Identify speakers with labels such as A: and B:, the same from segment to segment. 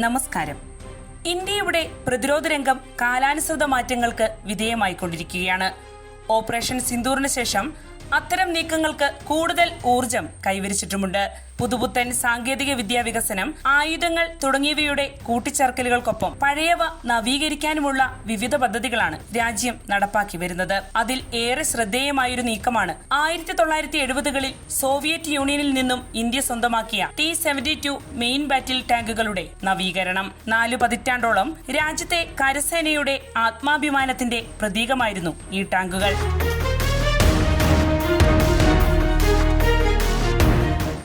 A: നമസ്കാരം. ഇന്ത്യയുടെ പ്രതിരോധ രംഗം കാലാനുസൃത മാറ്റങ്ങൾക്ക് വിധേയമായിക്കൊണ്ടിരിക്കുകയാണ്. ഓപ്പറേഷൻ സിന്ദൂറിന് ശേഷം അത്തരം നീക്കങ്ങൾക്ക് കൂടുതൽ ഊർജം കൈവരിച്ചിട്ടുമുണ്ട്. പുതുപുത്തൻ സാങ്കേതിക വിദ്യാ വികസനം ആയുധങ്ങൾ തുടങ്ങിയവയുടെ കൂട്ടിച്ചേർക്കലുകൾക്കൊപ്പം പഴയവ നവീകരിക്കാനുമുള്ള വിവിധ പദ്ധതികളാണ് രാജ്യം നടപ്പാക്കി വരുന്നത്. അതിൽ ഏറെ ശ്രദ്ധേയമായൊരു നീക്കമാണ് ആയിരത്തി തൊള്ളായിരത്തി എഴുപതുകളിൽ സോവിയറ്റ് യൂണിയനിൽ നിന്നും ഇന്ത്യ സ്വന്തമാക്കിയ T seventy two main battle ടാങ്കുകളുടെ നവീകരണം. നാലു പതിറ്റാണ്ടോളം രാജ്യത്തെ കരസേനയുടെ ആത്മാഭിമാനത്തിന്റെ പ്രതീകമായിരുന്നു ഈ ടാങ്കുകൾ.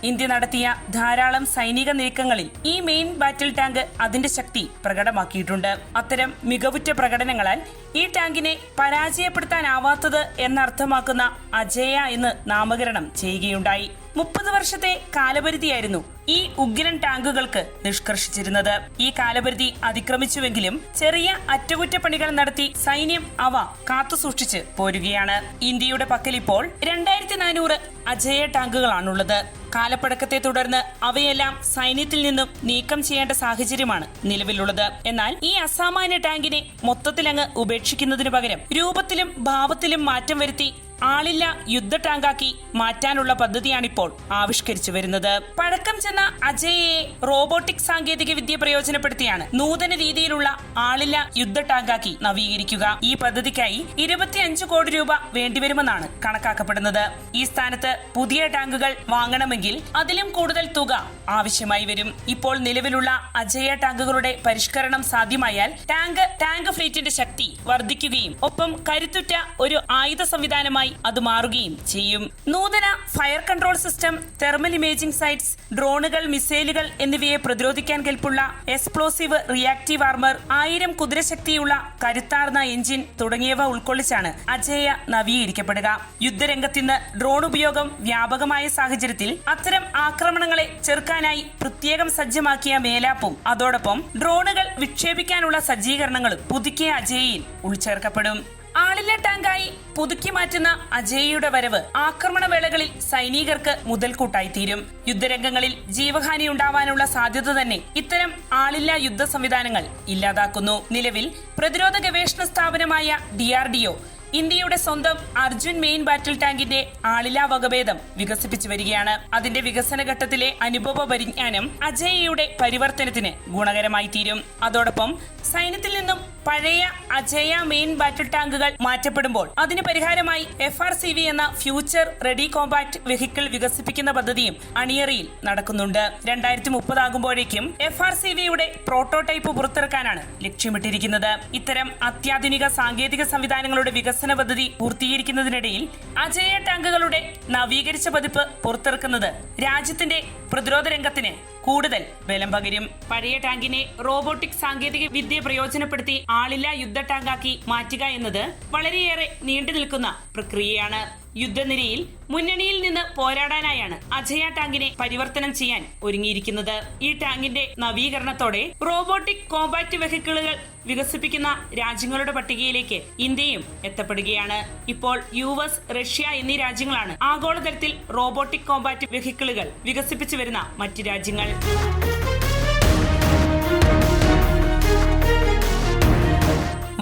A: ഇന്ത്യ നടത്തിയ ധാരാളം സൈനിക നീക്കങ്ങളിൽ ഈ മെയിൻ ബാറ്റിൽ ടാങ്ക് അതിന്റെ ശക്തി പ്രകടമാക്കിയിട്ടുണ്ട്. അത്തരം മികവുറ്റ പ്രകടനങ്ങളാൽ ഈ ടാങ്കിനെ പരാജയപ്പെടുത്താനാവാത്തത് എന്നർത്ഥമാക്കുന്ന അജയ എന്ന് നാമകരണം ചെയ്യുകയുണ്ടായി. മുപ്പത് വർഷത്തെ കാലപരിധിയായിരുന്നു ഈ ഉഗ്രൻ ടാങ്കുകൾക്ക് നിഷ്കർഷിച്ചിരുന്നത്. ഈ കാലപരിധി അതിക്രമിച്ചുവെങ്കിലും ചെറിയ അറ്റകുറ്റപ്പണികൾ നടത്തി സൈന്യം അവ കാത്തുസൂക്ഷിച്ച് പോരുകയാണ്. ഇന്ത്യയുടെ പക്കൽ ഇപ്പോൾ രണ്ടായിരത്തി നാനൂറ് അജയ ടാങ്കുകളാണുള്ളത്. കാലപ്പഴക്കത്തെ തുടർന്ന് അവയെല്ലാം സൈന്യത്തിൽ നിന്നും നീക്കം ചെയ്യേണ്ട സാഹചര്യമാണ് നിലവിലുള്ളത്. എന്നാൽ ഈ അസാമാന്യ ടാങ്കിനെ മൊത്തത്തിലങ്ങ് ഉപേക്ഷിക്കുന്നതിനു പകരം രൂപത്തിലും ഭാവത്തിലും മാറ്റം വരുത്തി ആളില്ല യുദ്ധ ടാങ്കാക്കി മാറ്റാനുള്ള പദ്ധതിയാണിപ്പോൾ ആവിഷ്കരിച്ചു വരുന്നത്. പഴക്കം ചെന്ന അജയയെ റോബോട്ടിക് സാങ്കേതിക വിദ്യ പ്രയോജനപ്പെടുത്തിയാണ് നൂതന രീതിയിലുള്ള ആളില്ല യുദ്ധ ടാങ്കാക്കി നവീകരിക്കുക. ഈ പദ്ധതിക്കായി ഇരുപത്തിയഞ്ച് കോടി രൂപ വേണ്ടിവരുമെന്നാണ് കണക്കാക്കപ്പെടുന്നത്. ഈ സ്ഥാനത്ത് പുതിയ ടാങ്കുകൾ വാങ്ങണമെങ്കിൽ അതിലും കൂടുതൽ തുക ആവശ്യമായി വരും. ഇപ്പോൾ നിലവിലുള്ള അജയ ടാങ്കുകളുടെ പരിഷ്കരണം സാധ്യമായാൽ ടാങ്ക് ടാങ്ക് ഫ്ലീറ്റിന്റെ ശക്തി വർദ്ധിക്കുകയും ഒപ്പം കരുത്തുറ്റ ഒരു ആയുധ സംവിധാനമായി അത് മാറുകയും ചെയ്യും. നൂതന fire control system thermal imaging sights ഡ്രോണുകൾ മിസൈലുകൾ എന്നിവയെ പ്രതിരോധിക്കാൻ കെൽപ്പുള്ള എക്സ്പ്ലോസീവ് റിയാക്റ്റീവ് ആർമർ ആയിരം കുതിരശക്തിയുള്ള കരുത്താർന്ന എഞ്ചിൻ തുടങ്ങിയവ ഉൾക്കൊള്ളിച്ചാണ് അജയ നവീകരിക്കപ്പെടുക. യുദ്ധരംഗത്തിന്ന് ഡ്രോൺ ഉപയോഗം വ്യാപകമായ സാഹചര്യത്തിൽ അത്തരം ആക്രമണങ്ങളെ ചെറുക്കാനായി പ്രത്യേകം സജ്ജമാക്കിയ മേലാപ്പും അതോടൊപ്പം ഡ്രോണുകൾ വിക്ഷേപിക്കാനുള്ള സജ്ജീകരണങ്ങളും പുതുക്കിയ അജയയിൽ ഉൾച്ചേർക്കപ്പെടും. ആളില്ല ടാങ്കായി പുതുക്കി മാറ്റുന്ന അജയ്യയുടെ വരവ് ആക്രമണ വേളകളിൽ സൈനികർക്ക് മുതൽക്കൂട്ടായി തീരും. യുദ്ധരംഗങ്ങളിൽ ജീവഹാനി ഉണ്ടാവാനുള്ള സാധ്യത തന്നെ ഇത്തരം ആളില്ല യുദ്ധ സംവിധാനങ്ങൾ ഇല്ലാതാക്കുന്നു. നിലവിൽ പ്രതിരോധ ഗവേഷണ സ്ഥാപനമായ ഡിആർഡിഒ ഇന്ത്യയുടെ സ്വന്തം അർജുൻ മെയിൻ ബാറ്റിൽ ടാങ്കിന്റെ ആളില്ലാ വകഭേദം വികസിപ്പിച്ചു വരികയാണ്. അതിന്റെ വികസന ഘട്ടത്തിലെ അനുഭവ പരിജ്ഞാനം അജയയുടെ പരിവർത്തനത്തിന് ഗുണകരമായി തീരും. അതോടൊപ്പം സൈന്യത്തിൽ നിന്നും പഴയ അജയ മെയിൻ ബാറ്റിൽ ടാങ്കുകൾ മാറ്റപ്പെടുമ്പോൾ അതിന് പരിഹാരമായി എഫ് ആർ സി വി എന്ന ഫ്യൂച്ചർ റെഡി കോമ്പാക്ട് വെഹിക്കിൾ വികസിപ്പിക്കുന്ന പദ്ധതിയും അണിയറിയിൽ നടക്കുന്നുണ്ട്. രണ്ടായിരത്തി മുപ്പതാകുമ്പോഴേക്കും എഫ് ആർ സി വിയുടെ പ്രോട്ടോടൈപ്പ് പുറത്തിറക്കാനാണ് ലക്ഷ്യമിട്ടിരിക്കുന്നത്. ഇത്തരം അത്യാധുനിക സാങ്കേതിക സംവിധാനങ്ങളുടെ വികസന പദ്ധതി പൂർത്തീകരിക്കുന്നതിനിടയിൽ അജയ ടാങ്കുകളുടെ നവീകരിച്ച പതിപ്പ് പുറത്തിറക്കുന്നത് രാജ്യത്തിന്റെ പ്രതിരോധ രംഗത്തിന് കൂടുതൽ ബലം പകരും. പഴയ ടാങ്കിനെ റോബോട്ടിക് സാങ്കേതിക വിദ്യ പ്രയോജനപ്പെടുത്തി ആളില്ലാ യുദ്ധ ടാങ്കാക്കി മാറ്റുക എന്നത് വളരെയേറെ നീണ്ടു നിൽക്കുന്ന പ്രക്രിയയാണ്. യുദ്ധനിരയിൽ മുന്നണിയിൽ നിന്ന് പോരാടാനായാണ് അജയ ടാങ്കിനെ പരിവർത്തനം ചെയ്യാൻ ഒരുങ്ങിയിരിക്കുന്നത്. ഈ ടാങ്കിന്റെ നവീകരണത്തോടെ റോബോട്ടിക് കോമ്പാക്ട് വെഹിക്കിളുകൾ വികസിപ്പിക്കുന്ന രാജ്യങ്ങളുടെ പട്ടികയിലേക്ക് ഇന്ത്യയും എത്തപ്പെടുകയാണ്. ഇപ്പോൾ യു എസ് റഷ്യ എന്നീ രാജ്യങ്ങളാണ് ആഗോളതലത്തിൽ റോബോട്ടിക് കോമ്പാക്ട് വെഹിക്കിളുകൾ വികസിപ്പിച്ചു വരുന്ന മറ്റ് രാജ്യങ്ങൾ.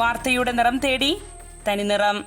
A: വാർത്തയുടെ നിറം തേടി തനിനിറം